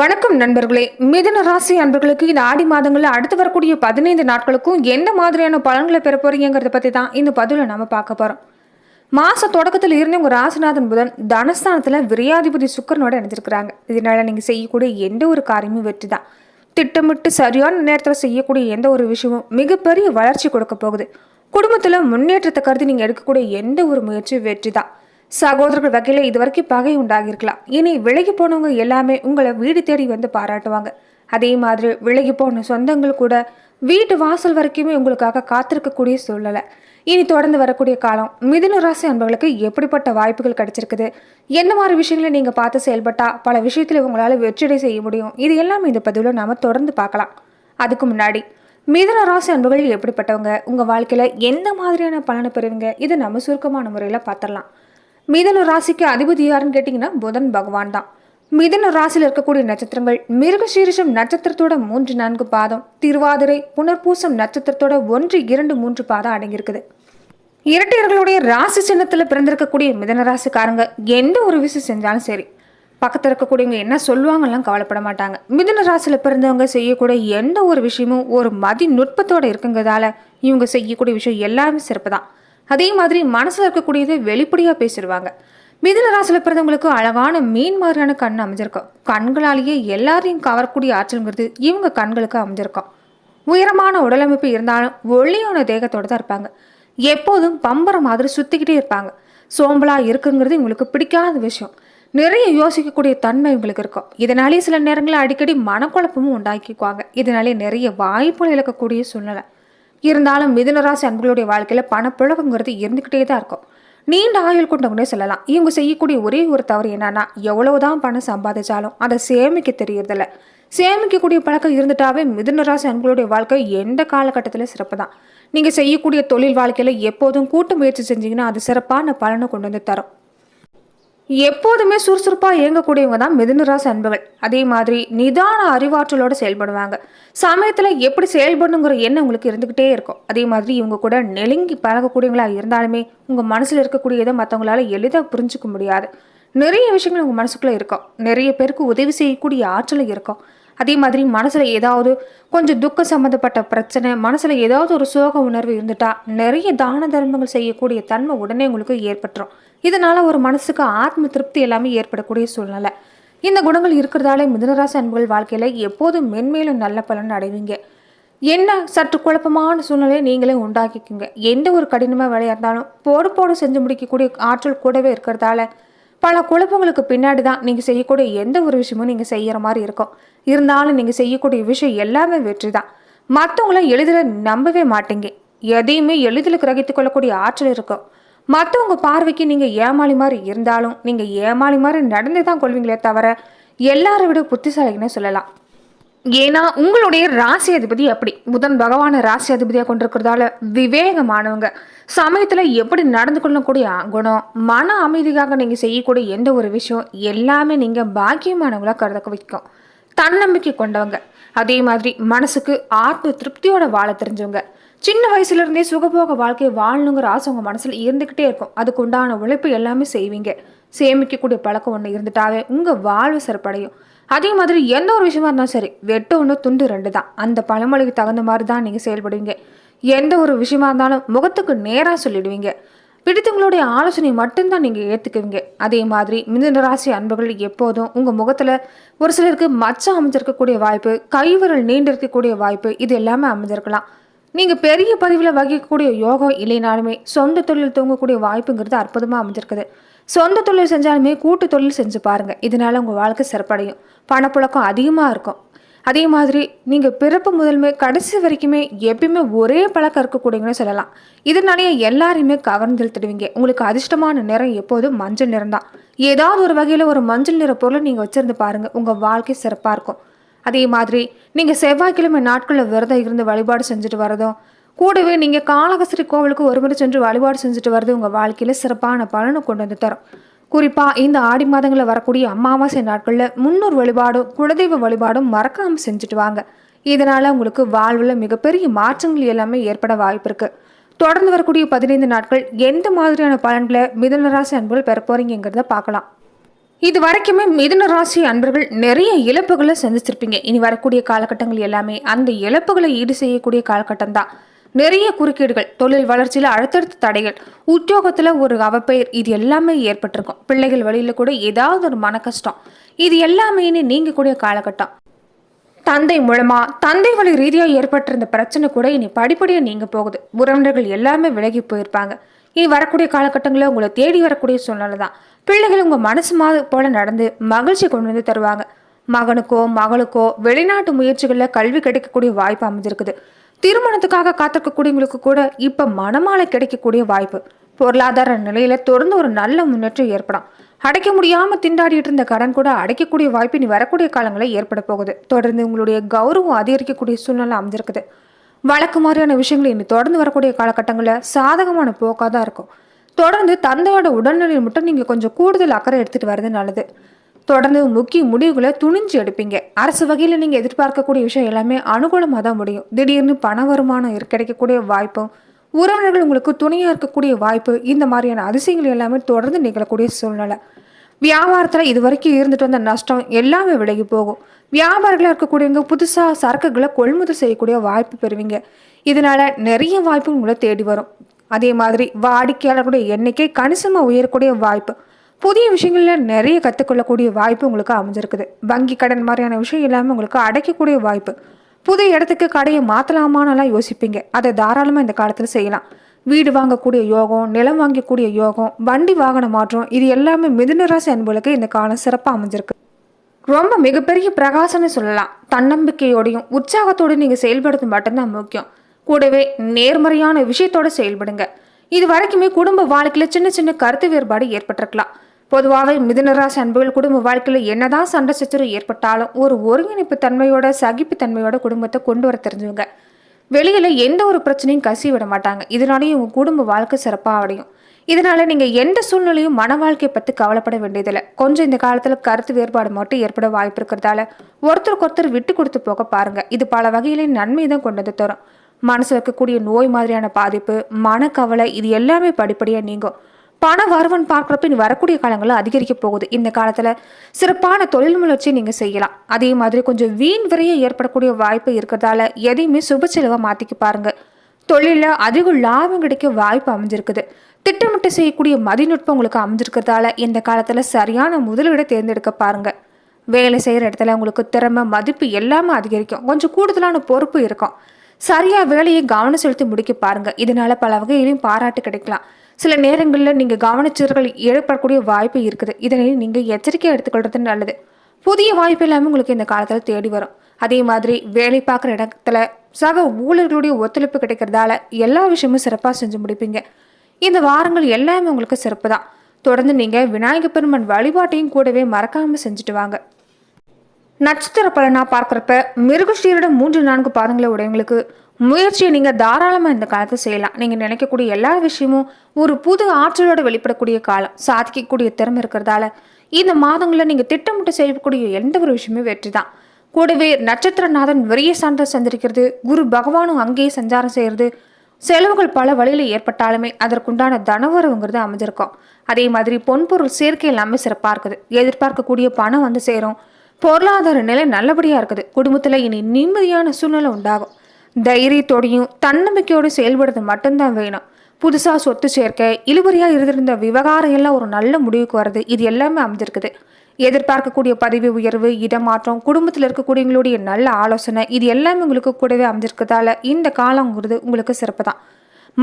வணக்கம் நண்பர்களே. மிதன ராசி அன்பர்களுக்கு இந்த ஆடி மாதங்களில் அடுத்து வரக்கூடிய பதினைந்து நாட்களுக்கும் எந்த மாதிரியான பலன்களை பெற போறீங்கிறத பற்றி தான் இந்த பதிவில் நம்ம பார்க்க போகிறோம் மாத தொடக்கத்தில் இருந்து உங்கள் ராசிநாதன் புதன் தனஸ்தானத்தில் விரையாதிபதி சுக்கரனோட இணைஞ்சிருக்கிறாங்க. இதனால் நீங்கள் செய்யக்கூடிய எந்த ஒரு காரியமும் வெற்றி தான். திட்டமிட்டு சரியான நேரத்தில் செய்யக்கூடிய எந்த ஒரு விஷயமும் மிகப்பெரிய வளர்ச்சி கொடுக்க போகுது. குடும்பத்தில் முன்னேற்றத்தை கருதி நீங்கள் எடுக்கக்கூடிய எந்த ஒரு முயற்சியும் வெற்றி தான். சகோதரர்கள் வகையில் இது வரைக்கும் பகை உண்டாகியிருக்கலாம். இனி விலகி போனவங்க எல்லாமே உங்களை வீடு தேடி வந்து பாராட்டுவாங்க. அதே மாதிரி விலகி போன சொந்தங்கள் கூட வீட்டு வாசல் வரைக்குமே உங்களுக்காக காத்திருக்கக்கூடிய சூழ்நிலை. இனி தொடர்ந்து வரக்கூடிய காலம் மிதுன ராசி அன்பர்களுக்கு எப்படிப்பட்ட வாய்ப்புகள் கிடைச்சிருக்குது? என்ன மாதிரி விஷயங்களை நீங்கள் பார்த்து செயல்பட்டால் பல விஷயத்தில் உங்களால் வெற்றிடை செய்ய முடியும்? இது எல்லாமே இந்த பதிவில் நாம் தொடர்ந்து பார்க்கலாம். அதுக்கு முன்னாடி மிதுன ராசி அன்புகள் எப்படிப்பட்டவங்க? உங்கள் வாழ்க்கையில் எந்த மாதிரியான பலனை பெறுவீங்க? இதை நம்ம சுருக்கமான முறையில் பார்த்துடலாம். மிதன ராசிக்கு அதிபதி யாருன்னு கேட்டிங்கன்னா புதன் பகவான் தான். மிதன ராசியில் இருக்கக்கூடிய நட்சத்திரங்கள் மிருகசீரிஷம் நட்சத்திரத்தோட மூன்று நான்கு பாதம் திருவாதிரை புனர்பூசம் நட்சத்திரத்தோட ஒன்று இரண்டு மூன்று பாதம் அடங்கியிருக்குது. இரட்டையர்களுடைய ராசி சின்னத்தில் பிறந்திருக்கக்கூடிய மிதன ராசிக்காரங்க எந்த ஒரு விஷயம் செஞ்சாலும் சரி பக்கத்தில் இருக்கக்கூடியவங்க என்ன சொல்லுவாங்கலாம் கவலைப்பட மாட்டாங்க. மிதுன ராசியில் பிறந்தவங்க செய்யக்கூடிய எந்த ஒரு விஷயமும் ஒரு மதி நுட்பத்தோடு இருக்குங்கிறதால இவங்க செய்யக்கூடிய விஷயம் எல்லாமே சிறப்பு தான் அதே மாதிரி மனசில் இருக்கக்கூடியதை வெளிப்படையாக பேசிடுவாங்க. மிதுன ராசியில் பிறந்தவங்களுக்கு அழகான மீன் மாதிரியான கண் அமைஞ்சிருக்கும். கண்களாலேயே எல்லாரையும் கவரக்கூடிய ஆற்றல்ங்கிறது இவங்க கண்களுக்கு அமைஞ்சிருக்கும். உயரமான உடலமைப்பு இருந்தாலும் ஒளியான தேகத்தோடு தான் இருப்பாங்க. எப்போதும் பம்பர மாதிரி சுற்றிக்கிட்டே இருப்பாங்க. சோம்பலாக இருக்குங்கிறது இவங்களுக்கு பிடிக்காத விஷயம். நிறைய யோசிக்கக்கூடிய தன்மை இவங்களுக்கு இருக்கும். இதனாலே சில நேரங்களில் அடிக்கடி மனக்குழப்பமும் உண்டாக்கிக்குவாங்க. இதனாலே நிறைய வாய்ப்புகள் இழக்கக்கூடிய சூழ்நிலை. இருந்தாலும் மிதுனராசி அன்புகளுடைய வாழ்க்கையில் பணப்புழவுங்கிறது இருந்துக்கிட்டே தான் இருக்கும். நீண்ட ஆயுள் கொண்டவங்களே சொல்லலாம். இவங்க செய்யக்கூடிய ஒரே ஒரு தவறு என்னன்னா எவ்வளவுதான் பணம் சம்பாதிச்சாலும் அதை சேமிக்க தெரியறதில்ல. சேமிக்கக்கூடிய பழக்கம் இருந்துட்டாவே மிதுனராசி அன்புகளுடைய வாழ்க்கை எந்த காலகட்டத்தில் சிறப்பு தான். நீங்கள் செய்யக்கூடிய தொழில் வாழ்க்கையில் எப்போதும் கூட்டு முயற்சி செஞ்சீங்கன்னா அது சிறப்பான பலனை கொண்டு வந்து தரும். எப்போதுமே சுறுசுறுப்பாக இயங்கக்கூடியவங்க தான் மிதுனராசி அன்புகள். அதே மாதிரி நிதான அறிவாற்றலோடு செயல்படுவாங்க. சமயத்தில் எப்படி செயல்படணுங்கிற எண்ணம் உங்களுக்கு இருந்துக்கிட்டே இருக்கும். அதே மாதிரி இவங்க கூட நெருங்கி பழகக்கூடியவங்களா இருந்தாலுமே உங்கள் மனசில் இருக்கக்கூடியதை மற்றவங்களால எளிதாக புரிஞ்சுக்க முடியாது. நிறைய விஷயங்கள் உங்கள் மனசுக்குள்ளே இருக்கும். நிறைய பேருக்கு உதவி செய்யக்கூடிய ஆற்றலும் இருக்கும். அதே மாதிரி மனசில் ஏதாவது கொஞ்சம் துக்கம் சம்மந்தப்பட்ட பிரச்சனை மனசில் ஏதாவது ஒரு சோக உணர்வு இருந்துட்டா நிறைய தான தர்மங்கள் செய்யக்கூடிய தன்மை உடனே உங்களுக்கு ஏற்பட்டுரும். இதனால் ஒரு மனசுக்கு ஆத்ம திருப்தி எல்லாமே ஏற்படக்கூடிய சூழ்நிலை. இந்த குணங்கள் இருக்கிறதாலே மிதனராசி அன்புகள் வாழ்க்கையில் எப்போதும் மென்மேலும் நல்ல பலன் அடைவீங்க. என்ன சற்று குழப்பமான சூழ்நிலையை நீங்களே உண்டாக்கிக்குங்க. எந்த ஒரு கடினமாக வேலையாக இருந்தாலும் போடு போடு செஞ்சு முடிக்கக்கூடிய ஆற்றல் கூடவே இருக்கிறதால பல குழப்பங்களுக்கு பின்னாடி தான் நீங்கள் செய்யக்கூடிய எந்த ஒரு விஷயமும் நீங்கள் செய்கிற மாதிரி இருக்கும். இருந்தாலும் நீங்கள் செய்யக்கூடிய விஷயம் எல்லாமே வெற்றி தான் மற்றவங்கள எளிதில் நம்பவே மாட்டீங்க. எதையுமே எளிதில் கிரகித்து கொள்ளக்கூடிய ஆற்றல் இருக்கும். மற்றவங்க பார்வைக்கு நீங்கள் ஏமாளி மாதிரி இருந்தாலும் நீங்கள் ஏமாளி மாதிரி நடந்து தான் கொள்வீங்களே தவிர எல்லாரை விட புத்திசாலின்னு சொல்லலாம். ஏன்னா உங்களுடைய ராசி அதிபதி அப்படி புதன் பகவான ராசி அதிபதியாக கொண்டிருக்கிறதால விவேகமானவங்க. சமயத்தில் எப்படி நடந்து கொள்ளக்கூடிய குணம் மன அமைதிக்காக நீங்கள் செய்யக்கூடிய எந்த ஒரு விஷயம் எல்லாமே நீங்கள் பாக்கியமானவங்களாக கருத வைக்கும். தன்னம்பிக்கை கொண்டவங்க. அதே மாதிரி மனசுக்கு ஆத்ம திருப்தியோட வாழ தெரிஞ்சவங்க. சின்ன வயசுலேருந்தே சுகபோக வாழ்க்கையை வாழணுங்கிற ஆசை உங்கள் மனசில் இருந்துக்கிட்டே இருக்கும். அதுக்கு உண்டான உழைப்பு எல்லாமே செய்வீங்க. சேமிக்கக்கூடிய பழக்கம் ஒன்று இருந்துட்டாவே உங்கள் வாழ்வு சிறப்படையும். அதே மாதிரி எந்த ஒரு விஷயமா இருந்தாலும் சரி வெட்டு ஒன்று துண்டு ரெண்டு தான். அந்த பழமொழிக்கு தகுந்த மாதிரி தான் நீங்கள் செயல்படுவீங்க. எந்த ஒரு விஷயமா இருந்தாலும் முகத்துக்கு நேராக சொல்லிடுவீங்க. பிடித்தவங்களுடைய ஆலோசனை மட்டும்தான் நீங்கள் ஏற்றுக்குவீங்க அதே மாதிரி மிதுன ராசி அன்புகள் எப்போதும் உங்கள் முகத்தில் ஒரு சிலருக்கு மச்சம் அமைஞ்சிருக்கக்கூடிய வாய்ப்பு கைவிரல் நீண்டிருக்கக்கூடிய வாய்ப்பு இது எல்லாமே அமைஞ்சிருக்கலாம். நீங்கள் பெரிய பதிவில் வகிக்கக்கூடிய யோகம் இல்லைனாலுமே சொந்த தொழில் தூங்கக்கூடிய வாய்ப்புங்கிறது அற்புதமாக அமைஞ்சிருக்குது. சொந்த தொழில் செஞ்சாலுமே கூட்டு தொழில் செஞ்சு பாருங்கள் இதனால் உங்கள் வாழ்க்கை சிறப்படையும். பணப்புழக்கம் அதிகமாக இருக்கும். அதே மாதிரி நீங்கள் பிறப்பு முதல்மே கடைசி வரைக்குமே எப்பயுமே ஒரே பழக்கம் இருக்கக்கூடியங்கன்னு சொல்லலாம். இதனாலேயே எல்லாரையுமே கவர்ந்தெழுத்துடுவீங்க. உங்களுக்கு அதிர்ஷ்டமான நிறம் எப்போதும் மஞ்சள் நிறம் தான் ஏதாவது ஒரு வகையில் ஒரு மஞ்சள் நிற பொருளை நீங்கள் வச்சுருந்து பாருங்கள் உங்கள் வாழ்க்கை சிறப்பாக இருக்கும். அதே மாதிரி நீங்கள் செவ்வாய்க்கிழமை நாட்களில் விரதம் இருந்து வழிபாடு செஞ்சுட்டு வரதும் கூடவே நீங்கள் காளகஸ்திரி கோவிலுக்கு ஒரு முறை சென்று வழிபாடு செஞ்சுட்டு வரது உங்கள் வாழ்க்கையில் சிறப்பான பலனை கொண்டு வந்து தரும். குறிப்பாக இந்த ஆடி மாதங்களில் வரக்கூடிய அமாவாசை நாட்களில் முன்னூறு வழிபாடும் குலதெய்வ வழிபாடும் மறக்காமல் செஞ்சுட்டு வாங்க. இதனால் உங்களுக்கு வாழ்வில் மிகப்பெரிய மாற்றங்கள் எல்லாமே ஏற்பட வாய்ப்பு இருக்குது தொடர்ந்து வரக்கூடிய பதினைந்து நாட்கள் எந்த மாதிரியான பலன்களை மிதனராசி அன்புகள் பெற போகிறீங்கிறத பார்க்கலாம். இது வரைக்குமே மிதுன ராசி அன்பர்கள் நிறைய இழப்புகளை சந்திச்சிருப்பீங்க. இனி வரக்கூடிய காலகட்டங்கள் எல்லாமே அந்த இழப்புகளை ஈடு செய்யக்கூடிய காலகட்டம் தான். நிறைய குறுக்கீடுகள் தொழில் வளர்ச்சியில் அடுத்தடுத்த தடைகள் உத்தியோகத்தில் ஒரு அவப்பெயர் இது எல்லாமே ஏற்பட்டிருக்கும். பிள்ளைகள் வழியில் கூட ஏதாவது ஒரு மன கஷ்டம் இது எல்லாமே இனி நீங்கக்கூடிய காலகட்டம். தந்தை மூலமா தந்தை வழி ரீதியாக ஏற்பட்டிருந்த பிரச்சனை கூட இனி படிப்படியாக நீங்க போகுது. உறவினர்கள் எல்லாமே விலகி போயிருப்பாங்க. இனி வரக்கூடிய காலகட்டங்களில் உங்களை தேடி வரக்கூடிய சூழ்நிலை தான். பிள்ளைகள் உங்கள் மனசு மாதிரி போல நடந்து மகிழ்ச்சி கொண்டு வந்து தருவாங்க. மகனுக்கோ மகளுக்கோ வெளிநாட்டு முயற்சிகளில் கல்வி கிடைக்கக்கூடிய வாய்ப்பு அமைஞ்சிருக்குது. திருமணத்துக்காக காத்திருக்கக்கூடியவங்களுக்கு கூட இப்போ மனமாலை கிடைக்கக்கூடிய வாய்ப்பு. பொருளாதார நிலையில தொடர்ந்து ஒரு நல்ல முன்னேற்றம் ஏற்படும். அடைக்க முடியாம திண்டாடிட்டு இருந்த கடன் கூட அடைக்கக்கூடிய வாய்ப்பு இனி வரக்கூடிய காலங்களில் ஏற்பட போகுது. தொடர்ந்து உங்களுடைய கௌரவம் அதிகரிக்கக்கூடிய சூழ்நிலை அமைஞ்சிருக்குது. வழக்கு மாதிரியான விஷயங்கள் இனி தொடர்ந்து வரக்கூடிய காலகட்டங்களில் சாதகமான போக்காக தான் இருக்கும். தொடர்ந்து தந்தையோட உடல்நிலையில் மட்டும் நீங்கள் கொஞ்சம் கூடுதல் அக்கறை எடுத்துகிட்டு வர்றது நல்லது. தொடர்ந்து முக்கிய முடிவுகளை துணிஞ்சு எடுப்பீங்க. அரசு வகையில் நீங்கள் எதிர்பார்க்கக்கூடிய விஷயம் எல்லாமே அனுகூலமாக தான் முடியும். திடீர்னு பண வருமானம் கிடைக்கக்கூடிய வாய்ப்பும் உறவினர்கள் உங்களுக்கு துணையாக இருக்கக்கூடிய வாய்ப்பு இந்த மாதிரியான அதிசயங்கள் எல்லாமே தொடர்ந்து நிகழக்கூடிய சூழ்நிலை. வியாபாரத்தில் இது வரைக்கும் இருந்துட்டு வந்த நஷ்டம் எல்லாமே விலகி போகும். வியாபாரிகளாக இருக்கக்கூடியவங்க புதுசாக சரக்குகளை கொள்முதல் செய்யக்கூடிய வாய்ப்பு பெறுவீங்க. இதனால் நிறைய வாய்ப்பு உங்களை தேடி வரும். அதே மாதிரி வாடிக்கையாளர்களுடைய எண்ணிக்கை கணிசமாக உயரக்கூடிய வாய்ப்பு. புதிய விஷயங்களில் நிறைய கற்றுக்கொள்ளக்கூடிய வாய்ப்பு உங்களுக்கு அமைஞ்சிருக்குது. வங்கி கடன் மாதிரியான விஷயம் எல்லாமே உங்களுக்கு அடைக்கக்கூடிய வாய்ப்பு. புதிய இடத்துக்கு கடையை மாற்றலாமான்னுலாம் யோசிப்பீங்க. அதை தாராளமாக இந்த காலத்தில் செய்யலாம். வீடு வாங்கக்கூடிய யோகம் நிலம் வாங்கக்கூடிய யோகம் வண்டி வாகன மாற்றம் இது எல்லாமே மிதுனராசி அன்புகளுக்கு இந்த காலம் சிறப்பாக அமைஞ்சிருக்கு. ரொம்ப மிகப்பெரிய பிரகாசம்னு சொல்லலாம். தன்னம்பிக்கையோடையும் உற்சாகத்தோடு நீங்கள் செயல்படுறது மட்டும்தான் முக்கியம். கூடவே நேர்மறையான விஷயத்தோட செயல்படுங்க. இது வரைக்குமே குடும்ப வாழ்க்கையில் சின்ன சின்ன கருத்து வேறுபாடு ஏற்பட்டிருக்கலாம். பொதுவாகவே மிதுனராசி அன்புகள் குடும்ப வாழ்க்கையில் என்னதான் சண்டை சச்சரவு ஏற்பட்டாலும் ஒரு ஒருங்கிணைப்பு தன்மையோட சகிப்பு தன்மையோட குடும்பத்தை கொண்டு வர தெரிஞ்சுங்க வெளியில் எந்த ஒரு பிரச்சனையும் கசி விட மாட்டாங்க. இதனாலேயும் உங்கள் குடும்ப வாழ்க்கை சிறப்பாக அடையும். இதனால் நீங்கள் எந்த சூழ்நிலையும் மன வாழ்க்கையை பற்றி கவலைப்பட வேண்டியதில்லை. கொஞ்சம் இந்த காலத்தில் கருத்து வேறுபாடு மட்டும் ஏற்பட வாய்ப்பு இருக்கிறதால ஒருத்தருக்கு ஒருத்தர் விட்டு கொடுத்து போக பாருங்கள் இது பல வகையிலே நன்மை தான் கொண்டு வந்து தரும். மனசில் இருக்கக்கூடிய நோய் மாதிரியான பாதிப்பு மனக்கவலை இது எல்லாமே படிப்படியாக நீங்கும். பண வருவன் பார்க்குறப்ப இனி வரக்கூடிய காலங்களில் அதிகரிக்க போகுது. இந்த காலத்தில் சிறப்பான தொழில் முயற்சி நீங்கள் செய்யலாம். அதே மாதிரி கொஞ்சம் வீண் விரைய ஏற்படக்கூடிய வாய்ப்பு இருக்கிறதால எதையுமே சுப செலவாக மாற்றிக்க பாருங்கள் தொழிலில் அதிக லாபம் கிடைக்க வாய்ப்பு அமைஞ்சிருக்குது. திட்டமிட்டு செய்யக்கூடிய மதிநுட்பம் உங்களுக்கு அமைஞ்சிருக்கிறதால இந்த காலத்தில் சரியான முதலீடை தேர்ந்தெடுக்க பாருங்கள் வேலை செய்கிற இடத்துல உங்களுக்கு திறமை மதிப்பு எல்லாமே அதிகரிக்கும். கொஞ்சம் கூடுதலான பொறுப்பு இருக்கும். சரியாக வேலையை கவனம் செலுத்தி முடிக்க பாருங்கள் இதனால் பல வகையிலையும் பாராட்டு கிடைக்கலாம். சில நேரங்களில் நீங்கள் கவனிச்சவர்கள் ஏற்படக்கூடிய வாய்ப்பு இருக்குது. இதனை நீங்கள் எச்சரிக்கையாக எடுத்துக்கொள்றது நல்லது. புதிய வாய்ப்பு எல்லாமே உங்களுக்கு இந்த காலத்தில் தேடி வரும். அதே மாதிரி வேலை பார்க்குற இடத்துல சக ஊழியர்களுடைய ஒத்துழைப்பு கிடைக்கிறதால எல்லா விஷயமும் சிறப்பாக செஞ்சு முடிப்பீங்க. இந்த வாரங்கள் எல்லாமே உங்களுக்கு சிறப்பு தான் தொடர்ந்து நீங்கள் விநாயக பெருமன் வழிபாட்டையும் கூடவே மறக்காமல் செஞ்சுட்டு வாங்க. நட்சத்திர பலனாக பார்க்குறப்ப மிருகஷீரிட மூன்று நான்கு பாதங்களை உடையவங்களுக்கு முயற்சியை நீங்கள் தாராளமாக இந்த காலத்தில் செய்யலாம். நீங்கள் நினைக்கக்கூடிய எல்லா விஷயமும் ஒரு புது ஆற்றலோடு வெளிப்படக்கூடிய காலம் சாதிக்கக்கூடிய திறமை இருக்கிறதால இந்த மாதங்களில் நீங்கள் திட்டமிட்டு செய்யக்கூடிய எந்த ஒரு விஷயமும் வெற்றி தான். கூடவே நட்சத்திரநாதன் விரிய சான்ற சந்திரிக்கிறது குரு பகவானும் அங்கேயே சஞ்சாரம் செய்கிறது செலவுகள் பல வழியில் ஏற்பட்டாலுமே அதற்குண்டான தனவரவுங்கிறது அமைஞ்சிருக்கும். அதே மாதிரி பொன்பொருள் சேர்க்கை எல்லாமே சிறப்பாக இருக்குது. எதிர்பார்க்கக்கூடிய பணம் வந்து சேரும். பொருளாதார நிலை நல்லபடியாக இருக்குது. குடும்பத்தில் இனி நிம்மதியான சூழ்நிலை உண்டாகும். தைரியத்தோடையும் தன்னம்பிக்கையோடு செயல்படுறது மட்டும்தான் வேணும். புதுசாக சொத்து சேர்க்கை இழுபறியாக இருந்திருந்த விவகாரம் எல்லாம் ஒரு நல்ல முடிவுக்கு வருது இது எல்லாமே அமைஞ்சிருக்குது. எதிர்பார்க்கக்கூடிய பதவி உயர்வு இடமாற்றம் குடும்பத்தில் இருக்கக்கூடியவங்களுடைய நல்ல ஆலோசனை இது எல்லாமே உங்களுக்கு கூடவே அமைஞ்சிருக்கிறதால இந்த காலங்கிறது உங்களுக்கு சிறப்பு தான்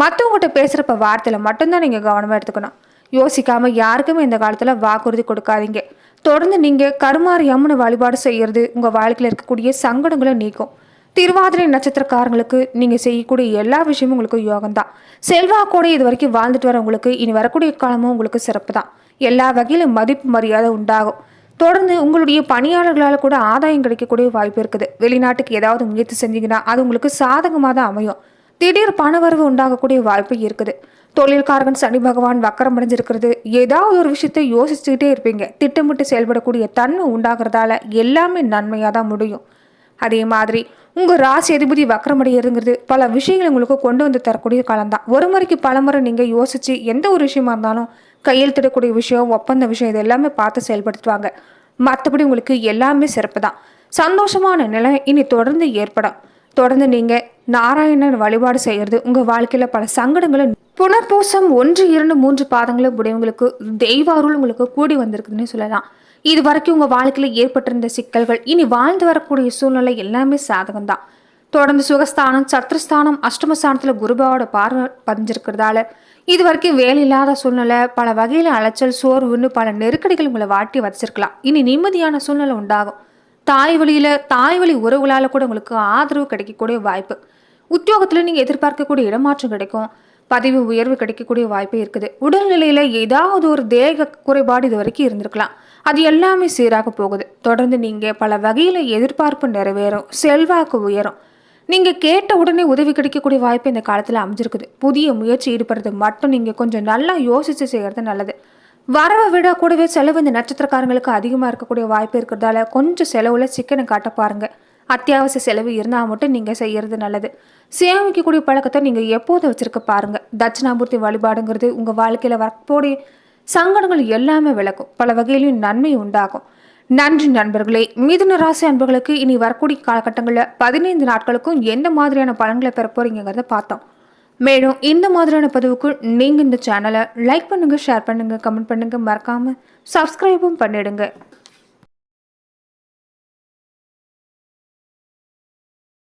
மற்றவங்ககிட்ட பேசுகிறப்ப வார்த்தையில் மட்டும்தான் நீங்கள் கவனமாக எடுத்துக்கணும். யோசிக்காமல் யாருக்குமே இந்த காலத்தில் வாக்குறுதி கொடுக்காதீங்க. தொடர்ந்து நீங்கள் கருமாரி வழிபாடு செய்கிறது உங்கள் வாழ்க்கையில் இருக்கக்கூடிய சங்கடங்களை நீக்கும். திருவாதிரை நட்சத்திரக்காரங்களுக்கு நீங்கள் செய்யக்கூடிய எல்லா விஷயமும் உங்களுக்கு யோகம்தான். செல்வாக்கோடு இது வரைக்கும் வாழ்ந்துட்டு வரவங்களுக்கு இனி வரக்கூடிய காலமும் உங்களுக்கு சிறப்பு தான் எல்லா வகையிலும் மதிப்பு மரியாதை உண்டாகும். தொடர்ந்து உங்களுடைய பணியாளர்களால் கூட ஆதாயம் கிடைக்கக்கூடிய வாய்ப்பு இருக்குது. வெளிநாட்டுக்கு ஏதாவது முயற்சி செஞ்சீங்கன்னா அது உங்களுக்கு சாதகமாக தான் அமையும். திடீர் பணவரவு உண்டாகக்கூடிய வாய்ப்பு இருக்குது. தொழில்காரகன் சனி பகவான் வக்கரம் அடைஞ்சிருக்கிறது. ஏதாவது ஒரு விஷயத்தை யோசிச்சுக்கிட்டே இருப்பீங்க. திட்டமிட்டு செயல்படக்கூடிய தன்மை உண்டாகிறதால எல்லாமே நன்மையாக தான் முடியும். அதே மாதிரி உங்கள் ராசி அதிபதி வக்கரமடையிறங்கிறது பல விஷயங்களை உங்களுக்கு கொண்டு வந்து தரக்கூடிய காலம்தான். ஒரு முறைக்கு பல முறை நீங்கள் யோசித்து எந்த ஒரு விஷயமா இருந்தாலும் கையெழுத்திடக்கூடிய விஷயம் ஒப்பந்த விஷயம் இது எல்லாமே பார்த்து செயல்படுத்துவாங்க. மற்றபடி உங்களுக்கு எல்லாமே சிறப்பு தான் சந்தோஷமான நிலை இனி தொடர்ந்து ஏற்படும். தொடர்ந்து நீங்கள் நாராயணன் வழிபாடு செய்கிறது உங்கள் வாழ்க்கையில் பல சங்கடங்களை புனர்பூசம் ஒன்று இரண்டு மூன்று பாதங்களை உடையவங்களுக்கு தெய்வாருள் உங்களுக்கு கூடி வந்திருக்குதுன்னு சொல்லலாம். இது வரைக்கும் உங்கள் வாழ்க்கையில் ஏற்பட்டிருந்த சிக்கல்கள் இனி வாழ்ந்து வரக்கூடிய சூழ்நிலை எல்லாமே சாதகம் தான் தொடர்ந்து சுகஸ்தானம் சத்ருஸ்தானம் அஷ்டமஸ்தானத்தில் குருபாவோட பார்வை பதிஞ்சிருக்கிறதால இது வரைக்கும் வேலை இல்லாத சூழ்நிலை பல வகையில் அலைச்சல் சோர்வுன்னு பல நெருக்கடிகள் உங்களை வாட்டி வச்சிருக்கலாம் இனி நிம்மதியான சூழ்நிலை உண்டாகும். தாய் வழியில் தாய் வழி உறவுகளால் கூட உங்களுக்கு ஆதரவு கிடைக்கக்கூடிய வாய்ப்பு. உத்தியோகத்தில் நீங்கள் எதிர்பார்க்கக்கூடிய இடமாற்றம் கிடைக்கும். பதவி உயர்வு கிடைக்கக்கூடிய வாய்ப்பு இருக்குது. உடல்நிலையில் ஏதாவது ஒரு தேக குறைபாடு இது வரைக்கும் இருந்திருக்கலாம். அது எல்லாமே சீராக போகுது. தொடர்ந்து நீங்கள் பல வகையில் எதிர்பார்ப்பு நிறைவேறும். செல்வாக்கு உயரும். நீங்கள் கேட்ட உடனே உதவி கிடைக்கக்கூடிய வாய்ப்பு இந்த காலத்தில் அமைஞ்சிருக்குது. புதிய முயற்சி ஈடுபடுறது மட்டும் நீங்கள் கொஞ்சம் நல்லா யோசித்து செய்கிறது நல்லது. வரவை விட கூடவே செலவு இந்த நட்சத்திரக்காரங்களுக்கு அதிகமாக இருக்கக்கூடிய வாய்ப்பு இருக்கிறதால கொஞ்சம் செலவில் சிக்கனை காட்ட பாருங்கள் அத்தியாவசிய செலவு இருந்தால் மட்டும் நீங்கள் செய்கிறது நல்லது. சேமிக்கக்கூடிய பழக்கத்தை நீங்கள் எப்போதும் வச்சுருக்க பாருங்கள் தட்சிணாமூர்த்தி வழிபாடுங்கிறது உங்கள் வாழ்க்கையில் வரக்கூடிய சங்கடங்கள் எல்லாமே விளக்கும். பல வகையிலும் நன்மை உண்டாகும். நன்றி நண்பர்களே. மிதுன ராசி அன்பர்களுக்கு இனி வரக்கூடிய காலகட்டங்களில் பதினைந்து நாட்களுக்கும் எந்த மாதிரியான பலன்களை பெற போறீங்கிறத பார்த்தோம். மேலும் இந்த மாதிரியான பதிவுக்கு நீங்கள் இந்த சேனலை லைக் பண்ணுங்கள் ஷேர் பண்ணுங்கள் கமெண்ட் பண்ணுங்கள் மறக்காமல் சப்ஸ்கிரைபும் பண்ணிடுங்க.